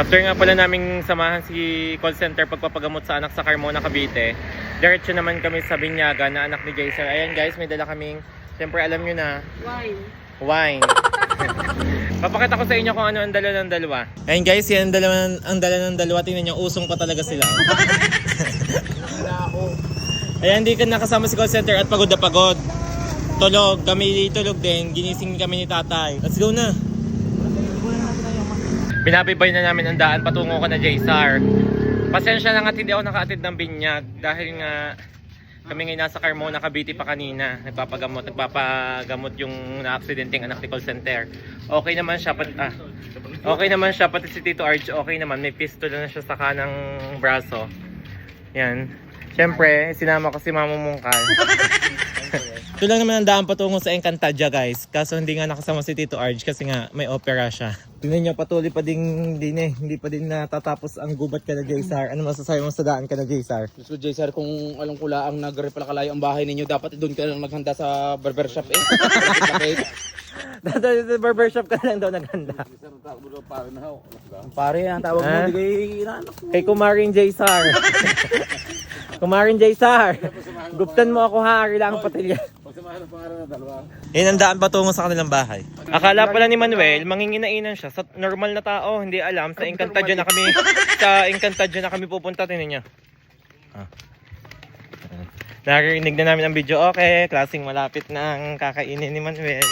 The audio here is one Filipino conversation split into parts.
After nga pala naming samahan si call center pagpapagamot sa anak sa Carmona, Cavite, diretso naman kami sa Binyaga na anak ni Jason. Ayan guys, may dala kaming, siyempre alam nyo na, Wine. wine. Papakita ko sa inyo kung ano ang dala ng dalawa. Ayan guys, yan ang dala, ang dala ng dalawa. Tingnan nyo, usong pa talaga sila. Ayan, hindi ka nakasama si call center at pagod na pagod. Tulog, kami tulog din. Ginising kami ni tatay. Let's go na. Binabibay na namin ang daan patungo ka na JSR. Pasensya lang at hindi ako nakaatid ng binyag dahil nga kami ngayon nasa Carmona, Cavite pa kanina. Nagpapagamot, nagpapagamot yung na-accidenting anak ni call center. Okay naman siya, pati, ah, okay naman siya, pati si Tito Arch, okay naman. May pistol na siya sa kanang braso. Yan. Siyempre, sinama ko si Mama Mungkal. Ito lang naman ang daan patungo sa Encantadia guys. Kaso hindi nga nakasama si Tito Arj kasi nga may opera siya. Tingnan niyo patuloy pa din din eh. Hindi pa din natatapos ang gubat ka na Jaysar. Ano masasabi mo sa daan ka na Jaysar? So Jay sir, kung alam ko lang nagre-pala ang bahay ninyo, dapat doon ka lang maghanda sa barbershop eh. Dada sa barbershop ka lang daw naghanda. Pare, ang tawag mo, di kay inaano ko. Kay Kumarin Jaysar. Kumarin Jaysar. Guptan mo ako ha, kailangan patilya. Yan ang daan patungo sa kanilang bahay. Akala pala ni Manuel, manginginainan siya. Sa normal na tao, hindi alam. Sa Encantadia na kami, sa Encantadia na kami pupunta. Tingnan niyo. Ah. Narinig na namin ang video. Okay, klaseng malapit na ang kakainin ni Manuel.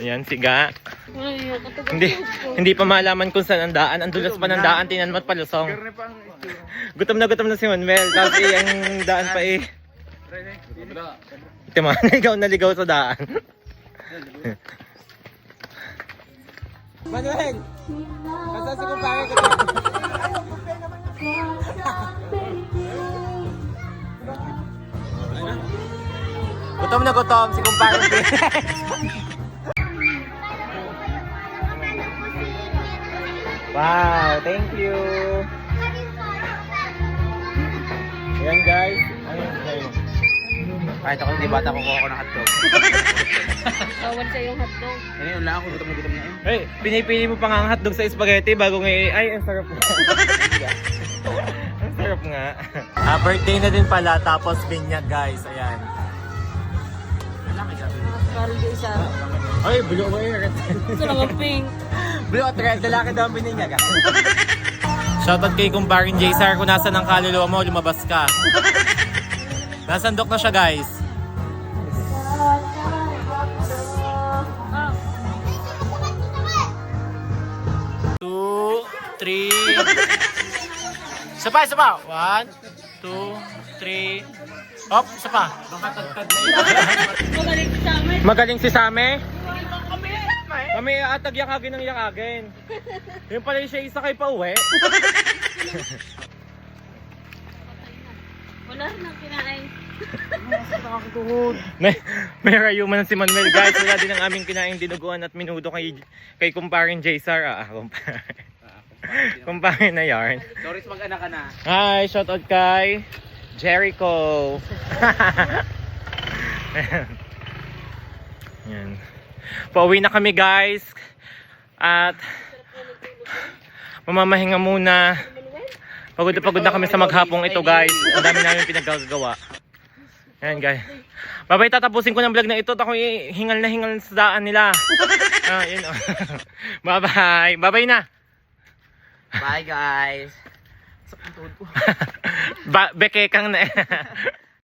Ayan, siga. Hindi, hindi pa malaman kung saan ang daan. Ang dulas pa ng daan, tinan mo't palusong. Gutom na gutom na si Manuel. Tapos eh, ang daan pa eh. Tima, naligaw na ligaw sa daan. Manuel! Kasa si kumpare ko Gutom na gutom si kumpare ko. Wow, thank you. Ayan guys. Ano yun? Ano yun? Kahit ako hindi bata, kukuha ko ng hotdog. Bawal sa yung hotdog. Ngayon lang ako, gutom na gutom na eh. Hey, pinipili mo pa nga ang hotdog sa spaghetti bago nga i- ay ang sarap nga. ang sarap nga. Ah, birthday na din pala tapos binyag guys. Ayan. Parang di isa. Ay, blue o red. Ito lang ang pink. at red. Lalaki daw ang binyag. Shoutout kay kumparing Jaysar kung nasa ng kaluluwa mo, lumabas ka. Nasandok na siya guys. Two, three. Isa pa, isa pa. One, two, three. Hop, isa pa. magaling sa amin. Magaling si Same. Kami atag yakagin ng yakagin. Yung pala siya isa kay pa uwi. Wala rin ang kinain. May, may rayuman si Manuel guys. Wala din ang aming kinaing dinuguan at minudo kay, kay kumparing Jaysar. Ah, kumpare. kumpare na yarn. Doris, mag-anak ka na. Hi, shoutout kay Jericho. Yan. Pauwi na kami guys. At mamamahinga muna. Pagod na pagod na kami sa maghapong ito guys. Ang dami namin pinagagawa. Yan guys. Babay tatapusin ko ng vlog na ito. At ako hingal na hingal sa daan nila. Ah, yun. oh. Bye-bye. Bye-bye na. Bye guys. ba beke kang na